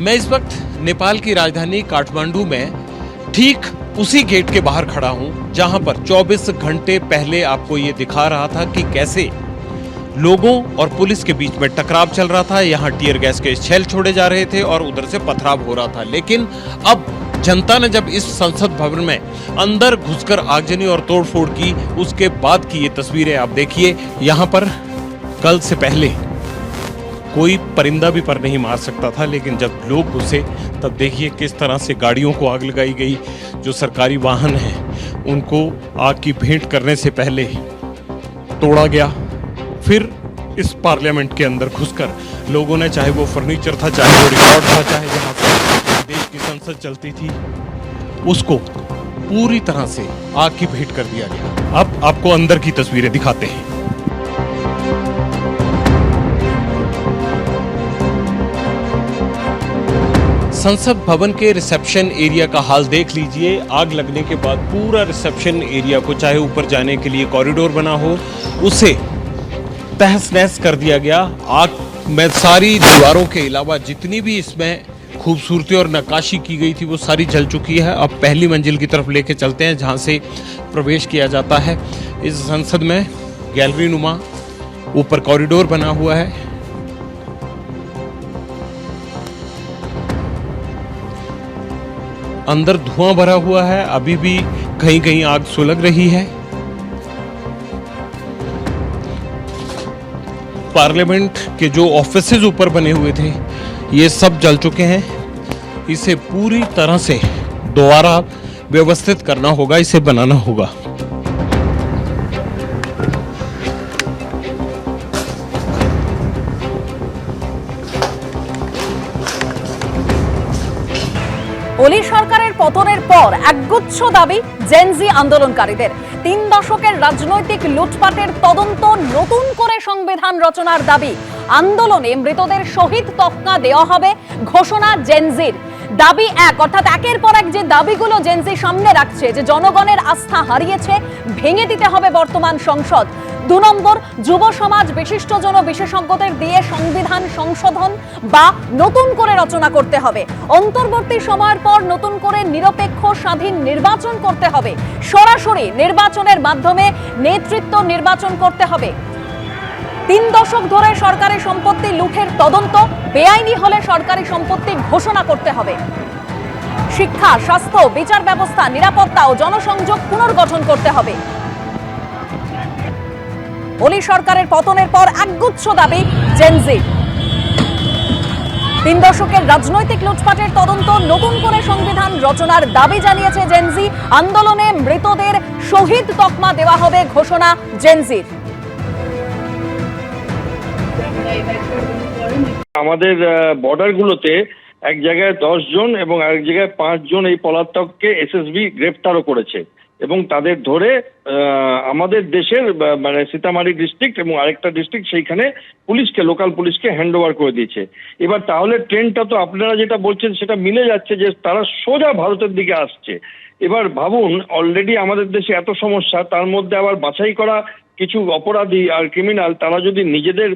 मैं इस वक्त नेपाल की राजधानी काठमांडू में ठीक उसी गेट के बाहर खड़ा हूँ, जहाँ पर 24 घंटे पहले आपको ये दिखा रहा था कि कैसे लोगों और पुलिस के बीच में टकराव चल रहा था। यहाँ टीयर गैस के छेल छोड़े जा रहे थे और उधर से पथराव हो रहा था। लेकिन अब जनता ने जब इस संसद भवन में अंदर घुसकर आगजनी और तोड़फोड़ की, उसके बाद की ये तस्वीरें आप देखिए। यहाँ पर कल से पहले कोई परिंदा भी पर नहीं मार सकता था, लेकिन जब लोग घुसे तब देखिए किस तरह से गाड़ियों को आग लगाई गई। जो सरकारी वाहन हैं, उनको आग की भेंट करने से पहले तोड़ा गया। फिर इस पार्लियामेंट के अंदर घुसकर लोगों ने, चाहे वो फर्नीचर था, चाहे वो रिकॉर्ड था, चाहे जहाँ पर देश की संसद चलती थी, उसको पूरी तरह से आग की भेंट कर दिया गया। अब आपको अंदर की तस्वीरें दिखाते हैं। संसद भवन के रिसेप्शन एरिया का हाल देख लीजिए। आग लगने के बाद पूरा रिसेप्शन एरिया को चाहे ऊपर जाने के लिए कॉरिडोर बना हो, उसे तहस नहस कर दिया गया। आग में सारी दीवारों के अलावा जितनी भी इसमें खूबसूरती और नक्काशी की गई थी, वो सारी जल चुकी है। अब पहली मंजिल की तरफ़ लेके चलते हैं, जहाँ से प्रवेश किया जाता है। इस संसद में गैलरी नुमा ऊपर कॉरिडोर बना हुआ है। अंदर धुआँ भरा हुआ है, अभी भी कहीं कहीं आग सुलग रही है। पार्लियामेंट के जो ऑफ़िस ऊपर बने हुए थे, ये सब जल चुके हैं। इसे पूरी तरह से दोबारा व्यवस्थित करना होगा, इसे बनाना होगा। অলি সরকারের পতনের পর একগুচ্ছ দাবি জেনজি আন্দোলনকারীদের। তিন দশকের রাজনৈতিক লুটপাটের তদন্ত, নতুন করে সংবিধান রচনার দাবি। আন্দোলনে মৃতদের শহীদ তকমা দেওয়া হবে, ঘোষণা জেনজির। দাবি এক, অর্থাৎ একের পর এক যে দাবিগুলো জেনজি সামনে রাখছে, যে জনগণের আস্থা হারিয়েছে, ভেঙে দিতে হবে বর্তমান সংসদ। দু নম্বর, যুব সমাজ, বিশিষ্টজন বিশেষজ্ঞদের দিয়ে সংবিধান সংশোধন বা নতুন করে রচনা করতে হবে। অন্তর্বর্তী সময়ের পর নতুন করে নিরপেক্ষ স্বাধীন নির্বাচন করতে হবে। সরাসরি নির্বাচনের মাধ্যমে নেতৃত্ব নির্বাচন করতে হবে। তিন দশক ধরে সরকারি সম্পত্তি লুঠের তদন্ত, বেআইনি হলে সরকারি সম্পত্তি ঘোষণা করতে হবে। শিক্ষা, স্বাস্থ্য, বিচার ব্যবস্থা, নিরাপত্তা ও জনসংযোগ পুনর্গঠন করতে হবে। অলি সরকারের পতনের পর একগুচ্ছ দাবি জেনজি তিন দশকের রাজনৈতিক লুটপাটের তদন্ত, নতুন করে সংবিধান রচনার দাবি জানিয়েছে জেনজি আন্দোলনে মৃতদের শহীদ তকমা দেওয়া হবে ঘোষণা জেনজির আমাদের বর্ডারগুলোতে এক জায়গায় দশ জন এবং আরেক জায়গায় পাঁচ জন এই পলাতককে এসএসবি গ্রেফতারও করেছে। এবং তাদের ধরে আমাদের দেশের মানে সীতামারি ডিস্ট্রিক্ট এবং আরেকটা ডিস্ট্রিক্ট সেইখানে পুলিশকে লোকাল পুলিশকে হ্যান্ড ওভার করে দিয়েছে। এবার তাহলে ট্রেনটা তো আপনারা যেটা বলছেন সেটা মিলে যাচ্ছে যে তারা সোজা ভারতের দিকে আসছে। এবার ভাবুন অলরেডি আমাদের দেশে এত সমস্যা, তার মধ্যে আবার বাছাই করা কিছু অপরাধী আর ক্রিমিনাল তারা যদি নিজেদের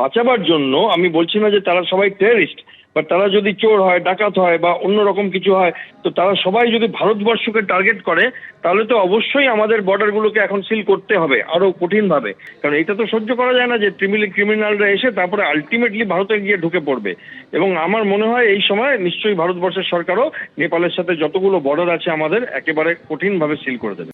বাঁচাবার জন্য, আমি বলছি না যে তারা সবাই টেররিস্ট বা তারা যদি চোর হয়, ডাকাত হয় বা অন্য রকম কিছু হয়, তো তারা সবাই যদি ভারতবর্ষকে টার্গেট করে, তাহলে তো অবশ্যই আমাদের বর্ডারগুলোকে এখন সিল করতে হবে আরও কঠিনভাবে। কারণ এটা তো সহ্য করা যায় না যে ক্রিমিনালরা এসে তারপরে আলটিমেটলি ভারতে গিয়ে ঢুকে পড়বে। এবং আমার মনে হয় এই সময় নিশ্চয়ই ভারতবর্ষের সরকারও নেপালের সাথে যতগুলো বর্ডার আছে আমাদের একেবারে কঠিনভাবে সিল করে দেবে।